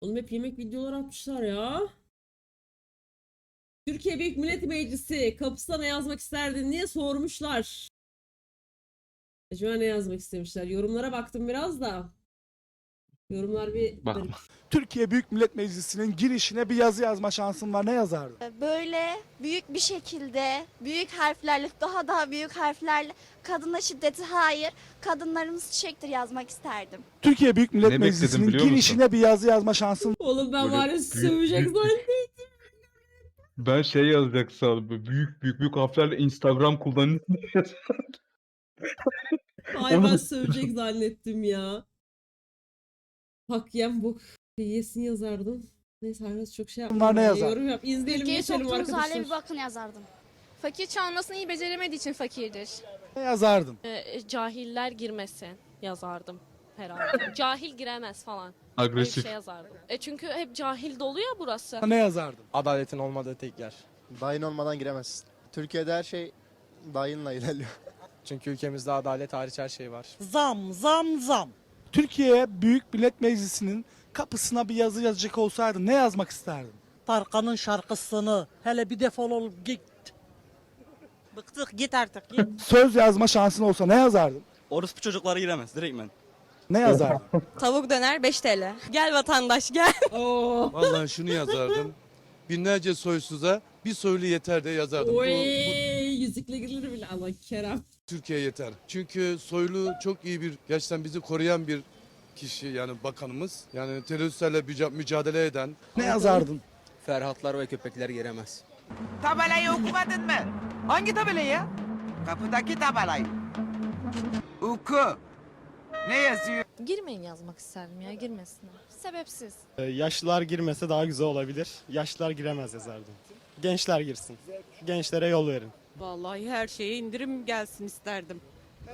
Oğlum hep yemek videoları atmışlar ya. Türkiye Büyük Millet Meclisi kapısına ne yazmak isterdin diye sormuşlar. Acaba ne yazmak istemişler? Yorumlara baktım biraz da. Yorumlar bir garip. Türkiye Büyük Millet Meclisi'nin girişine bir yazı yazma şansın var. Ne yazardın? Böyle büyük bir şekilde, büyük harflerle, daha daha büyük harflerle kadına şiddeti hayır, kadınlarımız çiçektir yazmak isterdim. Türkiye Büyük Millet Ne bekledim Meclisi'nin biliyor musun? girişine bir yazı yazma şansın Oğlum ben Böyle var ya büyük- sövecek büyük- zannettim. Ben şey yazacak sandım. Büyük büyük büyük harflerle Instagram kullanıcı. Ay ben Oğlum. sövecek zannettim ya. Hak yem bok yesin yazardım. Neyse Hayrat çok şey yapma. Bunlar ne ya, yazar? Yorum yap. İzleyelim Ülkeyi geçelim soktuğunuz hale arkadaşlar. bir bakın yazardım. Fakir çalmasını iyi beceremediği için fakirdir. ne yazardın? e, cahiller girmesin yazardım herhalde. Cahil giremez falan. Öyle bir Agresif. şey yazardım. E çünkü hep cahil dolu ya burası. Ne yazardın? Adaletin olmadığı tek yer. Dayın olmadan giremezsin. Türkiye'de her şey dayınla ilerliyor. Çünkü ülkemizde adalet hariç her şey var. Zam zam zam. Türkiye Büyük Millet Meclisi'nin kapısına bir yazı yazacak olsaydın ne yazmak isterdin? Tarkan'ın şarkısını hele bir defol ol git. Bıktık git artık git. Söz yazma şansın olsa ne yazardın? Orospu çocukları giremez direkt Ne yazardın? Tavuk döner 5 TL. Gel vatandaş gel. Oo. Vallahi şunu yazardım. Binlerce soysuza bir soylu yeter de yazardım. Bu, Oy, bu yüzükle girilir bile Allah Kerem. Türkiye yeter. Çünkü soylu çok iyi bir, gerçekten bizi koruyan bir kişi yani bakanımız. Yani teröristlerle müca- mücadele eden. Ne yazardın? Ferhatlar ve köpekler giremez. Tabelayı okumadın mı? Hangi tabelayı? Kapıdaki tabelayı. Oku. Ne yazıyor? Girmeyin yazmak isterdim ya girmesinler. Sebepsiz. Yaşlılar girmese daha güzel olabilir. Yaşlılar giremez yazardım. Gençler girsin. Gençlere yol verin. Vallahi her şeye indirim gelsin isterdim.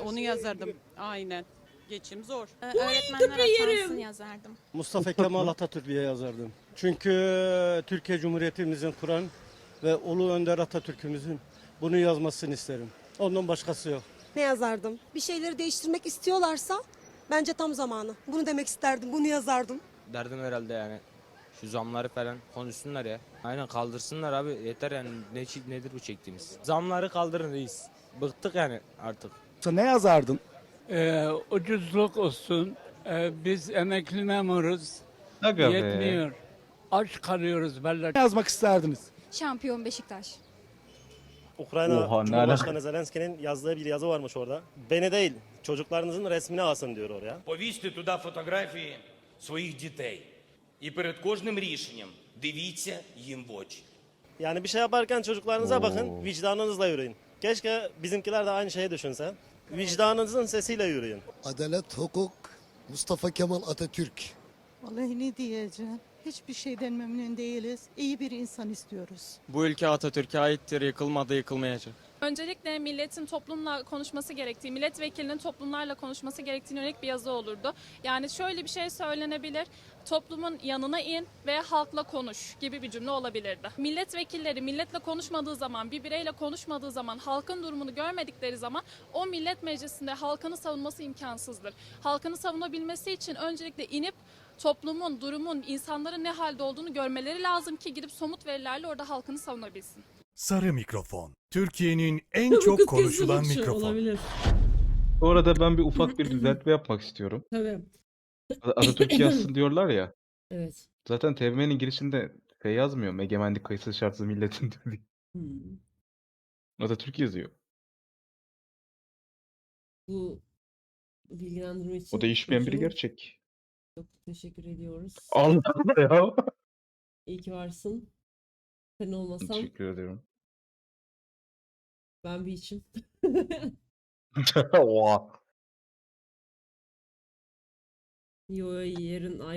Onu yazardım. Aynen. Geçim zor. öğretmenler yerim. yazardım. Mustafa Kemal Atatürk diye yazardım. Çünkü Türkiye Cumhuriyetimizin kuran ve Ulu Önder Atatürk'ümüzün bunu yazmasını isterim. Ondan başkası yok. Ne yazardım? Bir şeyleri değiştirmek istiyorlarsa bence tam zamanı. Bunu demek isterdim. Bunu yazardım. Derdim herhalde yani. Şu zamları falan konuşsunlar ya. Aynen kaldırsınlar abi. Yeter yani. Ne, nedir bu çektiğimiz? Zamları kaldırın reis. Bıktık yani artık. Ne yazardın? Ee, ucuzluk olsun. Ee, biz emekli memuruz. Aga be. Yetmiyor. Aç kalıyoruz vallahi. Ne yazmak isterdiniz? Şampiyon Beşiktaş. Ukrayna Oha, ne Cumhurbaşkanı Zelenski'nin yazdığı bir yazı varmış orada. Beni değil, çocuklarınızın resmini asın diyor oraya. Повісьте туди фотографії своїх дітей. І перед кожним рішенням дивіться їм в очі. Yani bir şey yaparken çocuklarınıza Oo. bakın, vicdanınızla yürüyün. Keşke bizimkiler de aynı şeyi düşünse. Vicdanınızın sesiyle yürüyün. Adalet, hukuk, Mustafa Kemal Atatürk. Vallahi ne diyeceğim? Hiçbir şeyden memnun değiliz. İyi bir insan istiyoruz. Bu ülke Atatürk'e aittir, yıkılmadı, yıkılmayacak. Öncelikle milletin toplumla konuşması gerektiği, milletvekilinin toplumlarla konuşması gerektiğine yönelik bir yazı olurdu. Yani şöyle bir şey söylenebilir. Toplumun yanına in ve halkla konuş gibi bir cümle olabilirdi. Milletvekilleri milletle konuşmadığı zaman, bir bireyle konuşmadığı zaman, halkın durumunu görmedikleri zaman o millet meclisinde halkını savunması imkansızdır. Halkını savunabilmesi için öncelikle inip toplumun, durumun, insanların ne halde olduğunu görmeleri lazım ki gidip somut verilerle orada halkını savunabilsin. Sarı mikrofon. Türkiye'nin en Bu kız kesin uçuyor, Olabilir. Bu arada ben bir ufak bir düzeltme yapmak istiyorum. Tabii. Atatürk yazsın diyorlar ya. Evet. Zaten TBMM'nin girişinde şey yazmıyor. Egemenlik kayıtsız şartsız milletin diyor. Hmm. Atatürk yazıyor. Bu bilgilendirme için O değişmeyen biri Çocuğum, gerçek. Çok teşekkür ediyoruz. Allah Allah ya. İyi ki varsın. Sen olmasan Teşekkür ediyorum. ben bir içim. Oha. Yo yarın ayrı